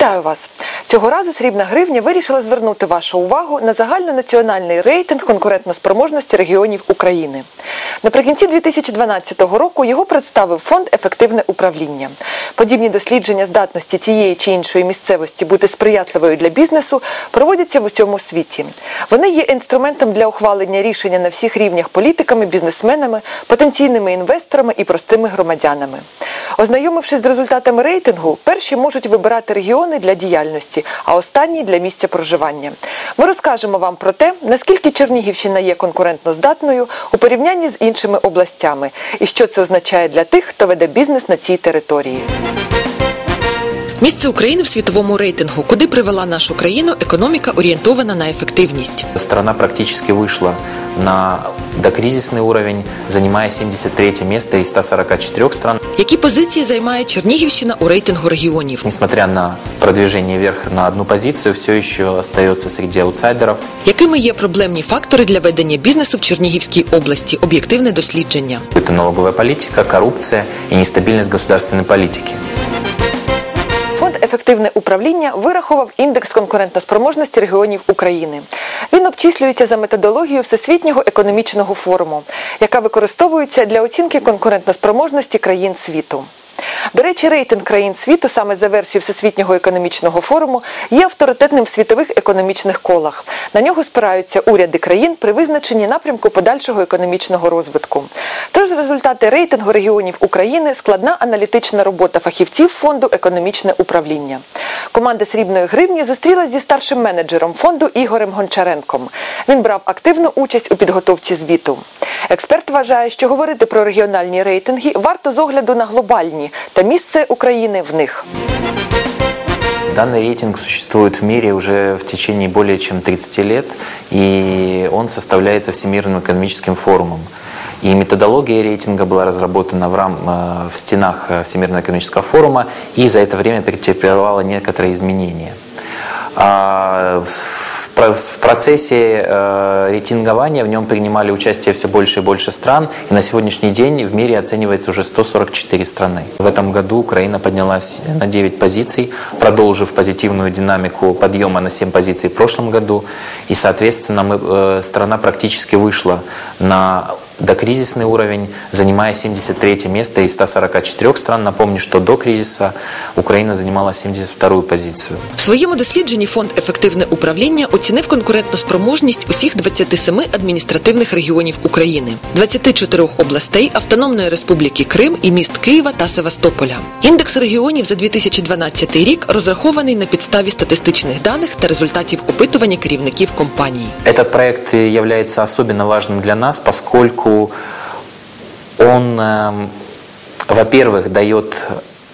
Вітаю вас! Цього разу срібна гривня вирішила звернути вашу увагу на загальнонаціональний рейтинг конкурентноспроможності регіонів України. Наприкінці 2012 року його представив фонд Ефективне управління. Подібні дослідження здатності тієї чи іншої місцевості бути сприятливою для бізнесу проводяться в усьому світі. Вони є інструментом для ухвалення рішення на всіх рівнях політиками, бізнесменами, потенційними інвесторами і простими громадянами. Ознайомившись з результатами рейтингу, перші можуть вибирати регіони для діяльності, а останні для місця проживання. Ми розкажемо вам про те, наскільки Чернігівщина є конкурентно здатною у порівнянні з іншими областями, і що це означає для тих, хто веде бізнес на цій території. Місце України в світовому рейтингу, куди привела нашу країну економіка орієнтована на ефективність. Страна практически вышла на докризисный уровень, занимая 73 место из 144 стран. Які позиції займає Чернігівщина у рейтингу регіонів? Несмотря на продвижение вверх на одну позицию, все еще остается среди аутсайдеров. Якими є проблемні фактори для ведення бізнесу в Чернігівській області? Об'єктивне дослідження. Это налоговая политика, коррупция и нестабильность государственной политики. Ефективне управління вирахував індекс конкурентоспроможності регіонів України. Він обчислюється за методологією Всесвітнього економічного форуму, яка використовується для оцінки конкурентоспроможності країн світу. До речі, рейтинг країн світу саме за версією Всесвітнього економічного форуму є авторитетним в світових економічних колах. На нього спираються уряди країн при визначенні напрямку подальшого економічного розвитку. Тож результати рейтингу регіонів України складна аналітична робота фахівців фонду економічне управління. Команда срібної гривні зустрілася зі старшим менеджером фонду Ігорем Гончаренком. Він брав активну участь у підготовці звіту. Експерт вважає, що говорити про регіональні рейтинги варто з огляду на глобальні та місце України в них. Данный рейтинг существует в мире уже в течение более чем 30 лет, и он составляется Всемирным экономическим форумом. И методология рейтинга была разработана в, рам, э, в стенах э, Всемирного экономического форума и за это время претерпевала некоторые изменения. А в про- в процессе э, рейтингования в нем принимали участие все больше и больше стран, и на сегодняшний день в мире оценивается уже 144 страны. В этом году Украина поднялась на 9 позиций, продолжив позитивную динамику подъема на 7 позиций в прошлом году, и, соответственно, мы, э, страна практически вышла на докризисный уровень, занимая 73 место из 144 стран. Напомню, что до кризиса Украина занимала 72 позицию. В своєму дослідженні фонд ефективне управління оцінив конкурентну спроможність усіх 27 адміністративних регіонів України, 24 областей Автономної Республіки Крим і міст Києва та Севастополя. Індекс регіонів за 2012 рік розрахований на підставі статистичних даних та результатів опитування керівників компаній. Этот проект является особенно важным для нас, поскольку он, эм, во-первых, дает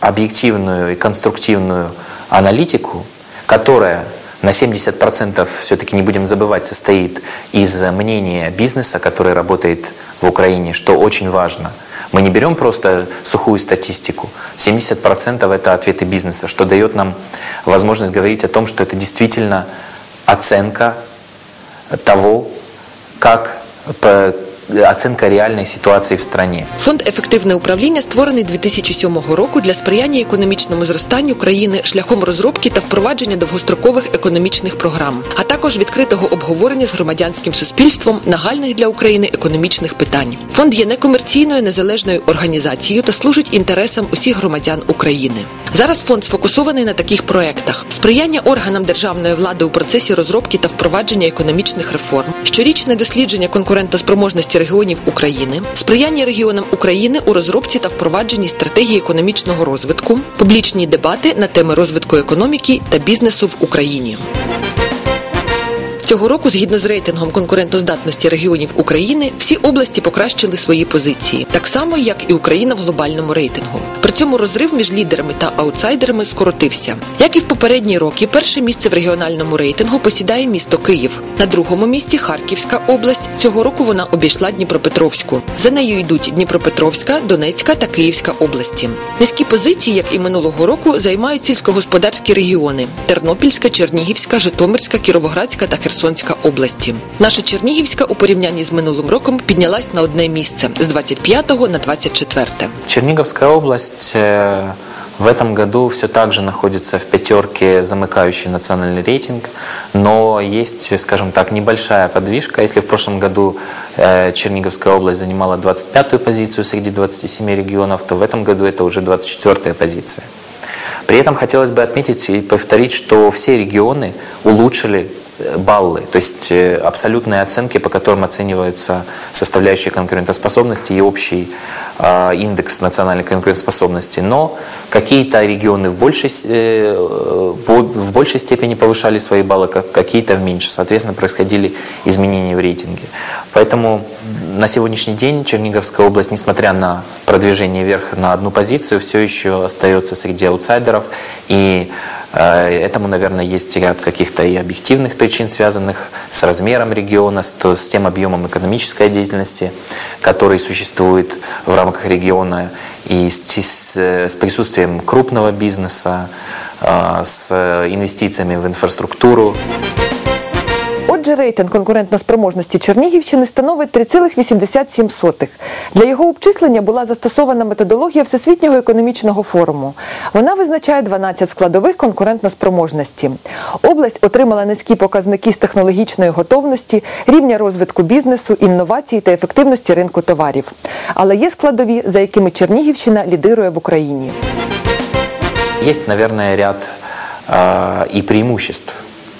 объективную и конструктивную аналитику, которая на 70% все-таки не будем забывать состоит из мнения бизнеса, который работает в Украине, что очень важно. Мы не берем просто сухую статистику. 70% это ответы бизнеса, что дает нам возможность говорить о том, что это действительно оценка того, как оценка реальной ситуации в стране. Фонд ефективне управління створений 2007 року для сприяння економічному зростанню країни шляхом розробки та впровадження довгострокових економічних програм, а також відкритого обговорення з громадянським суспільством нагальних для України економічних питань. Фонд є некомерційною незалежною організацією та служить інтересам усіх громадян України. Зараз фонд сфокусований на таких проектах: сприяння органам державної влади у процесі розробки та впровадження економічних реформ, щорічне дослідження конкурентоспроможності регіонів України, сприяння регіонам України у розробці та впровадженні стратегії економічного розвитку, публічні дебати на теми розвитку економіки та бізнесу в Україні. Цього року, згідно з рейтингом конкурентоздатності регіонів України, всі області покращили свої позиції, так само як і Україна в глобальному рейтингу. При цьому розрив між лідерами та аутсайдерами скоротився. Як і в попередні роки, перше місце в регіональному рейтингу посідає місто Київ. На другому місці Харківська область. Цього року вона обійшла Дніпропетровську. За нею йдуть Дніпропетровська, Донецька та Київська області. Низькі позиції, як і минулого року, займають сільськогосподарські регіони: Тернопільська, Чернігівська, Житомирська, Кіровоградська та Херсонська області. Наша Чернігівська у порівнянні з минулим роком піднялась на одне місце з 25 на 24. Черниговская область э, в этом году все так же находится в пятерке замыкающий национальный рейтинг, но есть, скажем так, небольшая подвижка. Если в прошлом году э, Черниговская область занимала 25-ю позицию среди 27 регионов, то в этом году это уже 24-я позиция. При этом хотелось бы отметить и повторить, что все регионы улучшили баллы, то есть э, абсолютные оценки, по которым оцениваются составляющие конкурентоспособности и общий э, индекс национальной конкурентоспособности. Но какие-то регионы в большей, э, в большей степени повышали свои баллы, какие-то в меньше. Соответственно, происходили изменения в рейтинге. Поэтому на сегодняшний день Черниговская область, несмотря на продвижение вверх на одну позицию, все еще остается среди аутсайдеров. И этому, наверное, есть ряд каких-то и объективных причин, связанных с размером региона, с, тем объемом экономической деятельности, который существует в рамках региона, и с, с присутствием крупного бизнеса, э, с инвестициями в инфраструктуру. Отже, рейтинг конкурентноспроможності Чернігівщини становить 3,87. Для його обчислення була застосована методологія Всесвітнього економічного форуму. Вона визначає 12 складових конкурентноспроможності. Область отримала низькі показники з технологічної готовності, рівня розвитку бізнесу, інновацій та ефективності ринку товарів. Але є складові, за якими Чернігівщина лідирує в Україні. Є, мабуть, ряд э, и преимуществ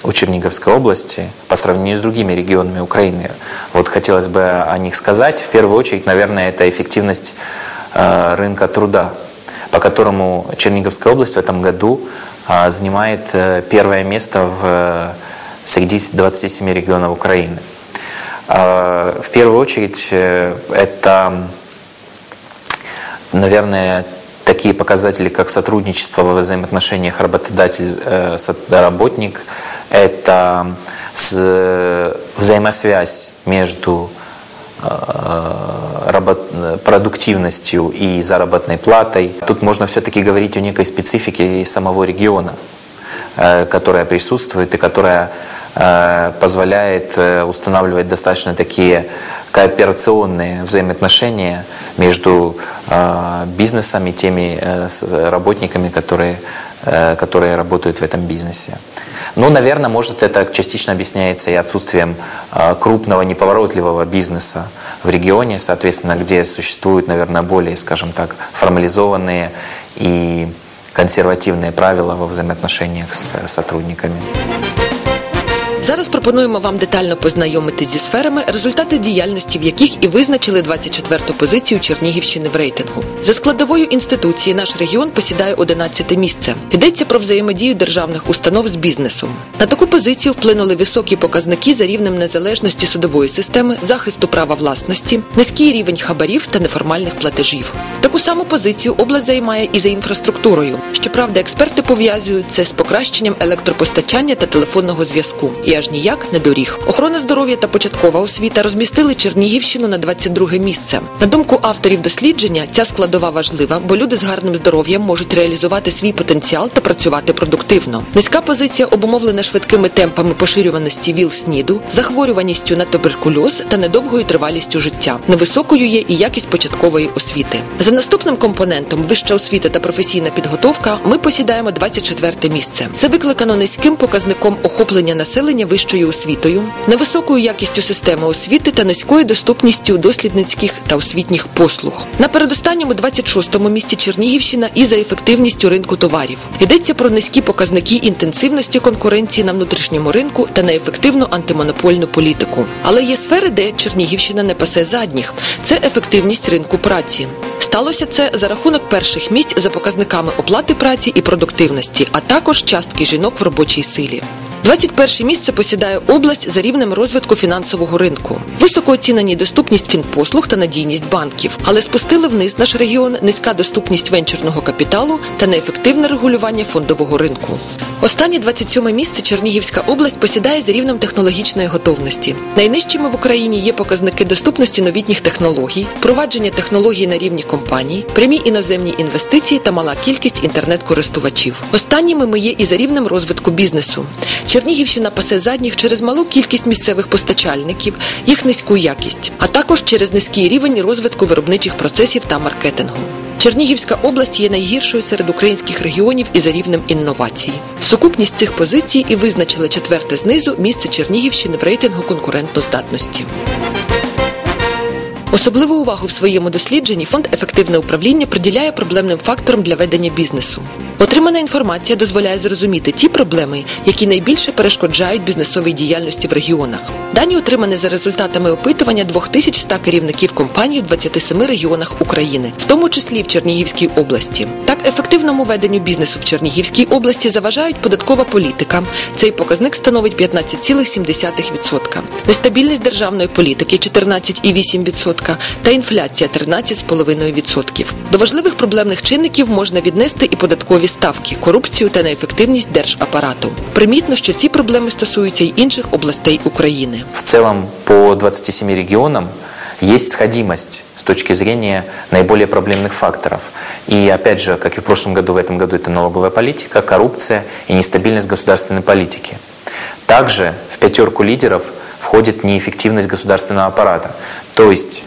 у Черниговской области по сравнению с другими регионами Украины. Вот хотелось бы о них сказать. В первую очередь, наверное, это эффективность э, рынка труда, по которому Черниговская область в этом году э, занимает э, первое место в, среди 27 регионов Украины. В первую очередь, это, наверное, такие показатели, как сотрудничество во взаимоотношениях работодатель-работник, это взаимосвязь между э, продуктивностью и заработной платой. Тут можно все-таки говорить о некой специфике самого региона, э, которая присутствует и которая э, позволяет устанавливать достаточно такие кооперационные взаимоотношения между бизнесом и теми работниками, которые, которые работают в этом бизнесе. Ну, наверное, может это частично объясняется и отсутствием крупного неповоротливого бизнеса в регионе, соответственно, где существуют, наверное, более, скажем так, формализованные и консервативные правила во взаимоотношениях с сотрудниками. Зараз пропонуємо вам детально познайомитись зі сферами, результати діяльності в яких і визначили 24-ту позицію Чернігівщини в рейтингу. За складовою інституції наш регіон посідає 11 місце. Йдеться про взаємодію державних установ з бізнесом. На таку позицію вплинули високі показники за рівнем незалежності судової системи, захисту права власності, низький рівень хабарів та неформальних платежів. Таку саму позицію область займає і за інфраструктурою. Щоправда, експерти пов'язують це з покращенням електропостачання та телефонного зв'язку. І аж ніяк не доріг. Охорона здоров'я та початкова освіта розмістили Чернігівщину на 22 місце. На думку авторів дослідження, ця складова важлива, бо люди з гарним здоров'ям можуть реалізувати свій потенціал та працювати продуктивно. Низька позиція обумовлена швидкими темпами поширюваності ВІЛ-СНІДу, захворюваністю на туберкульоз та недовгою тривалістю життя. Невисокою є і якість початкової освіти. За наступним компонентом вища освіта та професійна підготовка ми посідаємо 24 місце. Це викликано низьким показником охоплення населення вищою освітою, невисокою якістю системи освіти та низькою доступністю дослідницьких та освітніх послуг. На передостанньому 26-му місці Чернігівщина і за ефективністю ринку товарів. Йдеться про низькі показники інтенсивності конкуренції на внутрішньому ринку та неефективну антимонопольну політику. Але є сфери, де Чернігівщина не пасе задніх. Це ефективність ринку праці. Сталося це за рахунок перших місць за показниками оплати праці і продуктивності, а також частки жінок в робочій силі. 21 місце посідає область за рівнем розвитку фінансового ринку. Високо оцінені доступність фінпослуг та надійність банків, але спустили вниз наш регіон низька доступність венчурного капіталу та неефективне регулювання фондового ринку. Останнє 27 місце Чернігівська область посідає за рівнем технологічної готовності. Найнижчими в Україні є показники доступності новітніх технологій, впровадження технологій на рівні компаній, прямі іноземні інвестиції та мала кількість інтернет-користувачів. Останніми ми є і за рівнем розвитку бізнесу. Чернігівщина пасе задніх через малу кількість місцевих постачальників, їх низьку якість, а також через низький рівень розвитку виробничих процесів та маркетингу. Чернігівська область є найгіршою серед українських регіонів і за рівнем інновацій. Сукупність цих позицій і визначила четверте знизу місце Чернігівщини в рейтингу конкурентноздатності. Особливу увагу в своєму дослідженні фонд ефективне управління приділяє проблемним факторам для ведення бізнесу. Отримана інформація дозволяє зрозуміти ті проблеми, які найбільше перешкоджають бізнесовій діяльності в регіонах. Дані отримані за результатами опитування 2100 керівників компаній в 27 регіонах України, в тому числі в Чернігівській області. Так, ефективному веденню бізнесу в Чернігівській області заважають податкова політика. Цей показник становить 15,7%. Нестабільність державної політики 14,8% та інфляція 13,5%. До важливих проблемних чинників можна віднести і податкові ставки, корупцію та неефективність держапарату. Примітно, що ці проблеми стосуються й інших областей України. В целом по 27 регионам есть сходимость с точки зрения наиболее проблемных факторов. И опять же, как и в прошлом году, в этом году это налоговая политика, коррупция и нестабильность государственной политики. Также в пятерку лидеров входит неэффективность государственного аппарата. То есть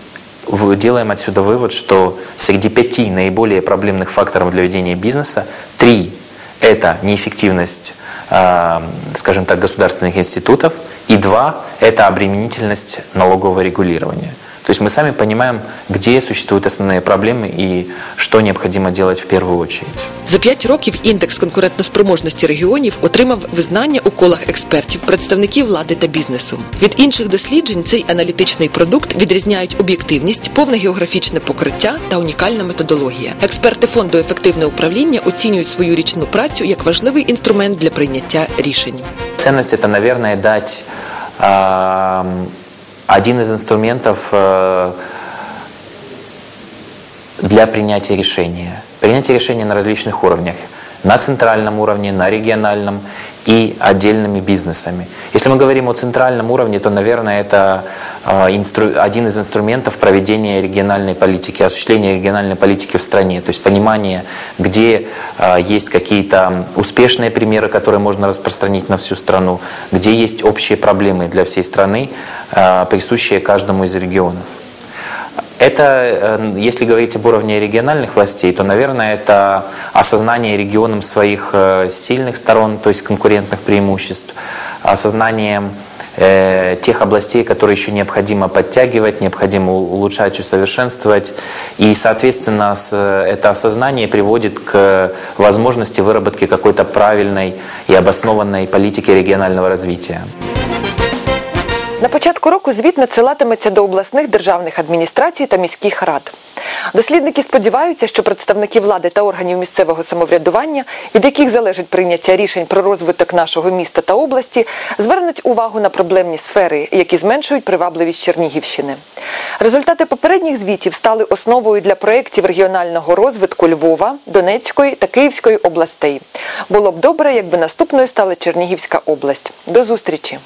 делаем отсюда вывод, что среди пяти наиболее проблемных факторов для ведения бизнеса три – это неэффективность, э, скажем так, государственных институтов, и два – это обременительность налогового регулирования. То есть мы сами понимаем, где существуют основные проблемы и что необходимо делать в первую очередь. За п'ять років індекс конкурентноспроможності регіонів отримав визнання у колах експертів, представників влади та бізнесу. Від інших досліджень цей аналітичний продукт відрізняють об'єктивність, повне географічне покриття та унікальна методологія. Експерти фонду ефективне управління оцінюють свою річну працю як важливий інструмент для прийняття рішень. Ценность это, наверное, дать а, Один из инструментов э, для принятия решения. Принятие решения на различных уровнях. На центральном уровне, на региональном и отдельными бизнесами. Если мы говорим о центральном уровне, то, наверное, это один из инструментов проведения региональной политики, осуществления региональной политики в стране. То есть понимание, где э, есть какие-то успешные примеры, которые можно распространить на всю страну, где есть общие проблемы для всей страны, э, присущие каждому из регионов. Это, э, если говорить об уровне региональных властей, то, наверное, это осознание регионом своих э, сильных сторон, то есть конкурентных преимуществ, осознание э, тех областей, которые еще необходимо подтягивать, необходимо улучшать, усовершенствовать. И, соответственно, с- это осознание приводит к возможности выработки какой-то правильной и обоснованной политики регионального развития. На початку року звіт надсилатиметься до обласних державних адміністрацій та міських рад. Дослідники сподіваються, що представники влади та органів місцевого самоврядування, від яких залежить прийняття рішень про розвиток нашого міста та області, звернуть увагу на проблемні сфери, які зменшують привабливість Чернігівщини. Результати попередніх звітів стали основою для проєктів регіонального розвитку Львова, Донецької та Київської областей. Було б добре, якби наступною стала Чернігівська область. До зустрічі!